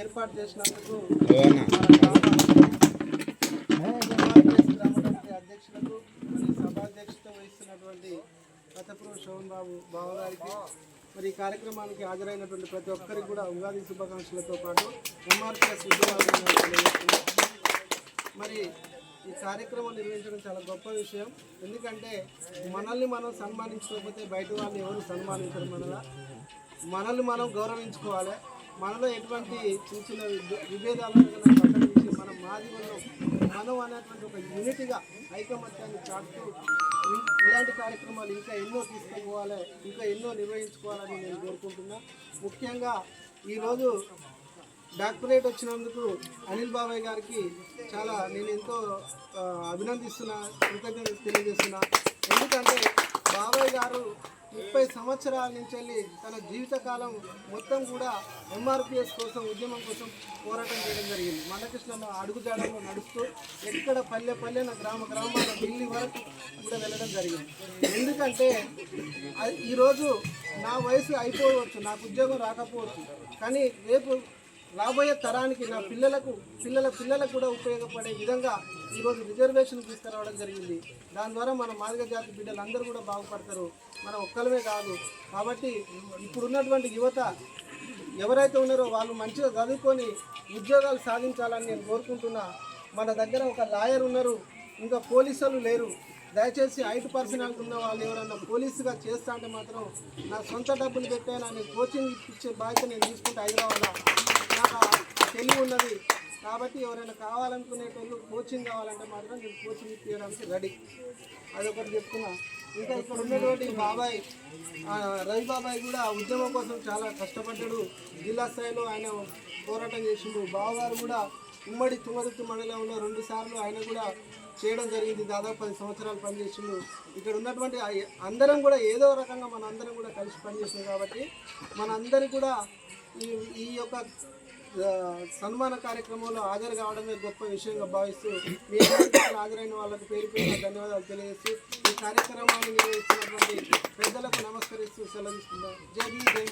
ఏర్పాటు చేసినందుకు అధ్యక్షులకు మరియు సభాధ్యక్షత వహిస్తున్నటువంటి కథపురం శోభన్ బాబు మరి ఈ కార్యక్రమానికి హాజరైనటువంటి ప్రతి ఒక్కరికి కూడా ఉగాది శుభాకాంక్షలతో పాటు ఎంఆర్పిఎస్ ఉద్యోగాలు మరి ఈ కార్యక్రమం నిర్వహించడం చాలా గొప్ప విషయం. ఎందుకంటే మనల్ని మనం సన్మానించకపోతే బయట వాళ్ళు ఎవరు సన్మానించరు మనలా. మనల్ని మనం గౌరవించుకోవాలి. మనలో ఎటువంటి చిన్న చిన్న విభే- విభేదాలు ఉన్నా కానీ పక్కన మనం మాది మనం మనం అనేటువంటి ఒక యూనిట్గా ఐకమత్యాన్ని చాటుతూ ఇలాంటి కార్యక్రమాలు ఇంకా ఎన్నో తీసుకుపోవాలి ఇంకా ఎన్నో నిర్వహించుకోవాలని నేను కోరుకుంటున్నా. ముఖ్యంగా ఈరోజు డాక్టరేట్ వచ్చినందుకు అనిల్ బాబాయ్ గారికి చాలా నేను ఎంతో అభినందిస్తున్నా కృతజ్ఞత తెలియజేస్తున్నా. ఎందుకంటే బాబాయ్ గారు ముప్పై సంవత్సరాల నుంచి వెళ్ళి తన జీవితకాలం మొత్తం కూడా ఎంఆర్పిఎస్ కోసం ఉద్యమం కోసం పోరాటం చేయడం జరిగింది. మండకృష్ణలో అడుగుజాడలో నడుస్తూ ఎక్కడ పల్లె పల్లెన గ్రామ గ్రామాల ఢిల్లీ వరకు కూడా వెళ్ళడం జరిగింది. ఎందుకంటే ఈరోజు నా వయసు అయిపోవచ్చు నాకు ఉద్యోగం రాకపోవచ్చు కానీ రేపు రాబోయే తరానికి నా పిల్లలకు పిల్లల పిల్లలకు కూడా ఉపయోగపడే విధంగా ఈరోజు రిజర్వేషన్ తీసుకురావడం జరిగింది. దాని ద్వారా మన మాదిగ జాతి బిడ్డలు అందరూ కూడా బాగుపడతారు. మన ఒక్కలమే కాదు. కాబట్టి ఇప్పుడున్నటువంటి యువత ఎవరైతే ఉన్నారో వాళ్ళు మంచిగా చదువుకొని ఉద్యోగాలు సాధించాలని నేను కోరుకుంటున్నా. మన దగ్గర ఒక లాయర్ ఉన్నారు. ఇంకా పోలీసులు లేరు. దయచేసి ఐదు పర్సనల్ ఉన్న వాళ్ళు ఎవరన్నా పోలీసుగా చేస్తా అంటే మాత్రం నా సొంత డబ్బులు పెట్టాను అని కోచింగ్ ఇచ్చే బాధ్యత నేను తీసుకుంటే హైదరాబాద్లో నాకు తెలివి ఉన్నది. కాబట్టి ఎవరైనా కావాలనుకునేటోళ్ళు కోచింగ్ కావాలంటే మాత్రం నేను కోచింగ్ ఇప్పించడానికి రెడీ. అదొకటి చెప్తున్నా. ఇంకా ఇక్కడ ఉన్నటువంటి బాబాయ్ రవి బాబాయ్ కూడా ఉద్యమం కోసం చాలా కష్టపడ్డాడు. జిల్లా స్థాయిలో ఆయన పోరాటం చేసిండు. బావగారు కూడా ఉమ్మడి తుంగదుర్తి మండలంలో రెండు సార్లు ఆయన కూడా చేయడం జరిగింది. దాదాపు పది సంవత్సరాలు పనిచేసిండు. ఇక్కడ ఉన్నటువంటి అందరం కూడా ఏదో రకంగా మన అందరం కూడా కలిసి పనిచేసింది కాబట్టి మన అందరి కూడా ఈ ఈ యొక్క సన్మాన కార్యక్రమంలో హాజరు కావడమే గొప్ప విషయంగా భావిస్తూ మీ హాజరైన వాళ్ళకు పేరు పేరు ధన్యవాదాలు తెలియజేస్తూ ఈ కార్యక్రమాన్ని నిర్వహిస్తున్నటువంటి పెద్దలకు నమస్కరిస్తూ సెలవు జై జై